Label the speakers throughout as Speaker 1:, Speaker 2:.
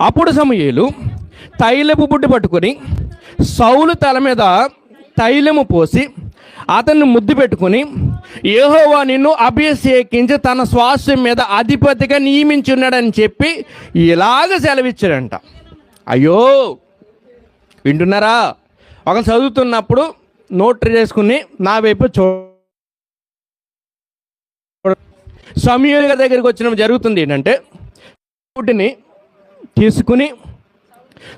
Speaker 1: అప్పుడు సమయలు తైలపు బుడ్డు పట్టుకొని సౌలు తల మీద తైలము పోసి అతన్ని ముద్దు పెట్టుకుని ఏహోవా నిన్ను అభిషేకించి తన స్వాస్థ్యం మీద అధిపతిగా నియమించున్నాడని చెప్పి ఇలాగ సెలవిచ్చాడంట. అయ్యో వింటున్నారా? ఒక చదువుతున్నప్పుడు నోట్ చేసుకుని నా వైపు చూ సమీయుల దగ్గరికి వచ్చిన జరుగుతుంది ఏంటంటే పుట్టిని తీసుకుని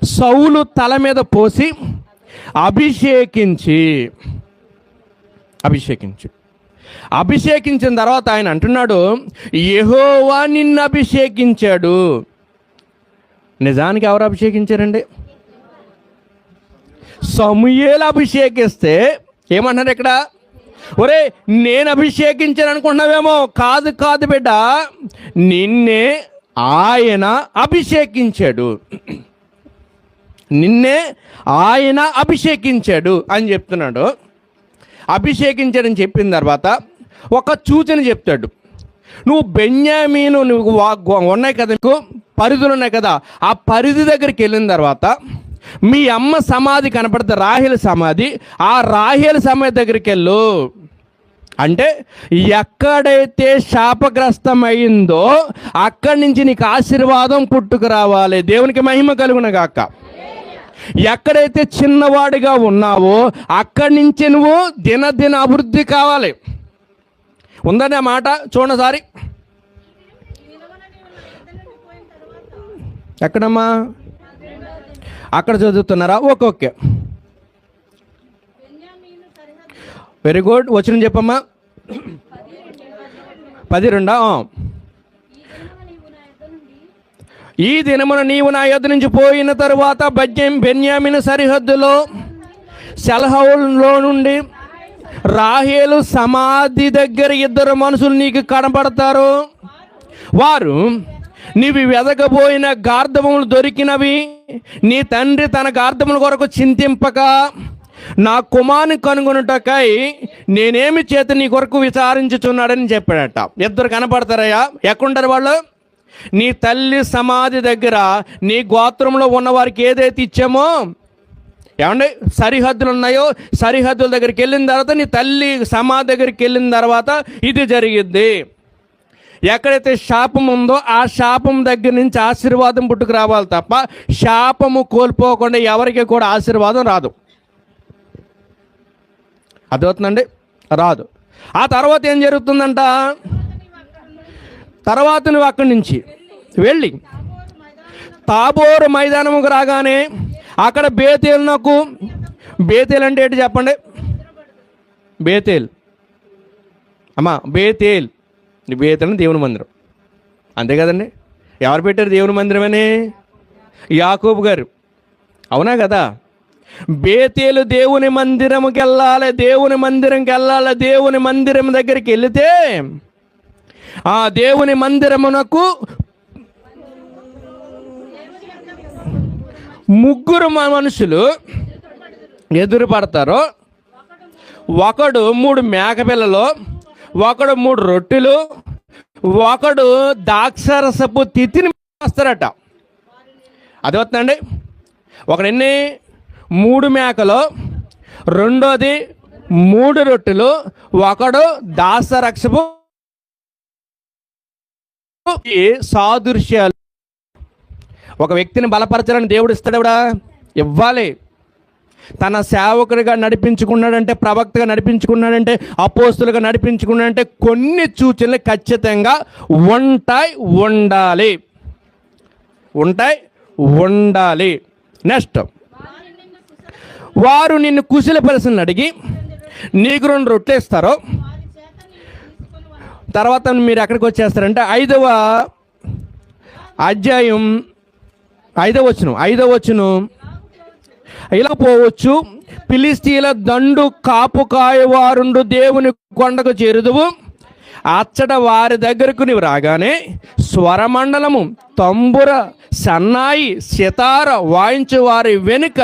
Speaker 1: సౌలు తల మీద పోసి అభిషేకించి అభిషేకించి. అభిషేకించిన తర్వాత ఆయన అంటున్నాడు యహోవా నిన్ను అభిషేకించాడు. నిజానికి ఎవరు అభిషేకించారండి? సమూయేలు అభిషేకిస్తే ఏమన్నారు ఇక్కడ? ఒరే నేను అభిషేకించాను అనుకుంటున్నావేమో. కాదు కాదు బిడ్డ నిన్నే ఆయన అభిషేకించాడు. నిన్నే ఆయన అభిషేకించాడు అని చెప్తున్నాడు. అభిషేకించాడని చెప్పిన తర్వాత ఒక సూచన చెప్తాడు. నువ్వు బెన్యామీను నువ్వు వా- ఉన్నాయి కదా నీకు? పరిధులు ఉన్నాయి కదా. ఆ పరిధి దగ్గరికి వెళ్ళిన తర్వాత మీ అమ్మ సమాధి కనపడితే రాహిల సమాధి. ఆ రాహిల సమాధి దగ్గరికి వెళ్ళు. అంటే ఎక్కడైతే శాపగ్రస్తమైందో అక్కడి నుంచి నీకు ఆశీర్వాదం పుట్టుకు రావాలి. దేవునికి మహిమ కలుగున గాక. ఎక్కడైతే చిన్నవాడిగా ఉన్నావో అక్కడి నుంచి నువ్వు దినదిన అభివృద్ధి కావాలి. ఉందని ఆ మాట? చూడసారి ఎక్కడమ్మా? అక్కడ చదువుతున్నారా? Okay okay. వెరీ గుడ్ వచ్చిన చెప్పమ్మా. పది రెండా ఈ దినమున నీవు నా యొద్ నుంచి పోయిన తరువాత బజ్యం బెన్యామిన సరిహద్దులో సెలహౌల్లో నుండి రాహేలు సమాధి దగ్గర ఇద్దరు మనుషులు నీకు కనబడతారు వారు నీవి వెదకబోయిన గార్ధములు దొరికినవి నీ తండ్రి తన గార్ధముల కొరకు చింతింపక నా కుమారుని కనుగొనుటకై నేనేమి చేత నీ కొరకు విచారించుచున్నాడని చెప్పాడట. ఇద్దరు కనపడతారయ్యా. ఎక్కడుంటారు వాళ్ళు? నీ తల్లి సమాధి దగ్గర నీ గోత్రంలో ఉన్న వారికి ఏదైతే ఇచ్చామో ఏమండి? సరిహద్దులు ఉన్నాయో సరిహద్దుల దగ్గరికి వెళ్ళిన తర్వాత నీ తల్లి సమాధి దగ్గరికి వెళ్ళిన తర్వాత ఇది జరిగింది. ఎక్కడైతే శాపం ఉందో ఆ శాపం దగ్గర నుంచి ఆశీర్వాదం పుట్టుకు రావాలి తప్ప శాపము కోల్పోకుండా ఎవరికి కూడా ఆశీర్వాదం రాదు. అర్థమవుతుందండి? రాదు. ఆ తర్వాత ఏం జరుగుతుందంట? తర్వాత నువ్వు అక్కడి నుంచి వెళ్ళి తాబోరు మైదానముకు రాగానే అక్కడ బేతేలు నాకు బేతేల్ అంటే ఏంటి చెప్పండి? బేతేల్. అమ్మా బేతేల్. ఈ బేతేల్ దేవుని మందిరం. అంతే కదండి? ఎవరు పెట్టారు దేవుని మందిరం యాకూబ్ గారు. అవునా కదా? బేతేలు దేవుని మందిరంకి వెళ్ళాలి దేవుని మందిరంకి వెళ్ళాలి దేవుని మందిరం దగ్గరికి వెళితే ఆ దేవుని మందిరమునకు ముగ్గురు మనుషులు ఎదురు పడతారు ఒకడు మూడు మేకపిల్లలు ఒకడు మూడు రొట్టెలు ఒకడు దాక్షరసపు తిథిని వస్తారట. అది వస్తుందండి. ఒకడు ఎన్ని మూడు మేకలు రెండోది మూడు రొట్టెలు ఒకడు దాసరక్షపు సాదృశ్యాలు. ఒక వ్యక్తిని బలపరచాలని దేవుడు ఇస్తాడేవిడా ఇవ్వాలి. తన సేవకుడిగా నడిపించుకున్నాడంటే ప్రవక్తగా నడిపించుకున్నాడంటే అపోస్తులుగా నడిపించుకున్నాడంటే కొన్ని సూచనలు ఖచ్చితంగా ఉంటాయి ఉండాలి. ఉంటాయి ఉండాలి. నెక్స్ట్. వారు నిన్ను కుశల పరిస్థితిని అడిగి నీకు రెండు రొట్టెలు ఇస్తారు తర్వాత మీరు ఎక్కడికి వచ్చేస్తారంటే ఐదవ అధ్యాయం ఐదవ వచ్చును ఐదవ వచ్చును ఇలా పోవచ్చు. పిలిస్తీల దండు కాపు కాయవారుండు దేవుని కొండకు చేరుదువు. అచ్చట వారి దగ్గరకు నీవు రాగానే స్వరమండలము తంబుర సన్నాయి సితార వాయించు వారి వెనుక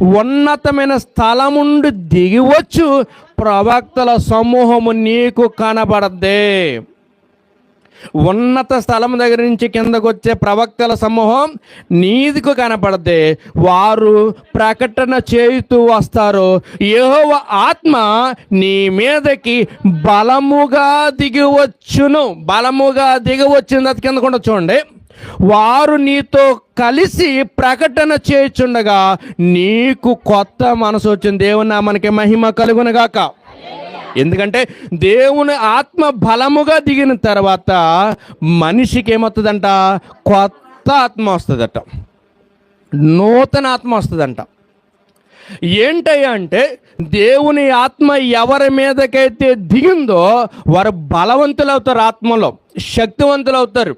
Speaker 1: ఉన్నతమైన స్థలముండి దిగివచ్చు ప్రవక్తల సమూహము నీకు కనబడద్దే. ఉన్నత స్థలం దగ్గర నుంచి కిందకు వచ్చే ప్రవక్తల సమూహం నీదికు కనపడితే వారు ప్రకటన చేయుతూ వస్తారు. యహోవ ఆత్మ నీ మీదకి బలముగా దిగి వచ్చును. బలముగా దిగి అది కింద కూడా చూడండి. వారు నీతో కలిసి ప్రకటన చేయుచుండగా నీకు కొత్త మనసు వచ్చింది. దేవున్నా మనకి మహిమ కలుగునగాక. ఎందుకంటే దేవుని ఆత్మ బలముగా దిగిన తర్వాత మనిషికి ఏమవుతుందంట కొత్త ఆత్మ వస్తుందట. నూతన ఆత్మ వస్తుందంట. ఏంటయ్యా అంటే దేవుని ఆత్మ ఎవరి మీదకైతే దిగిందో వారు బలవంతులు అవుతారు ఆత్మలో శక్తివంతులు అవుతారు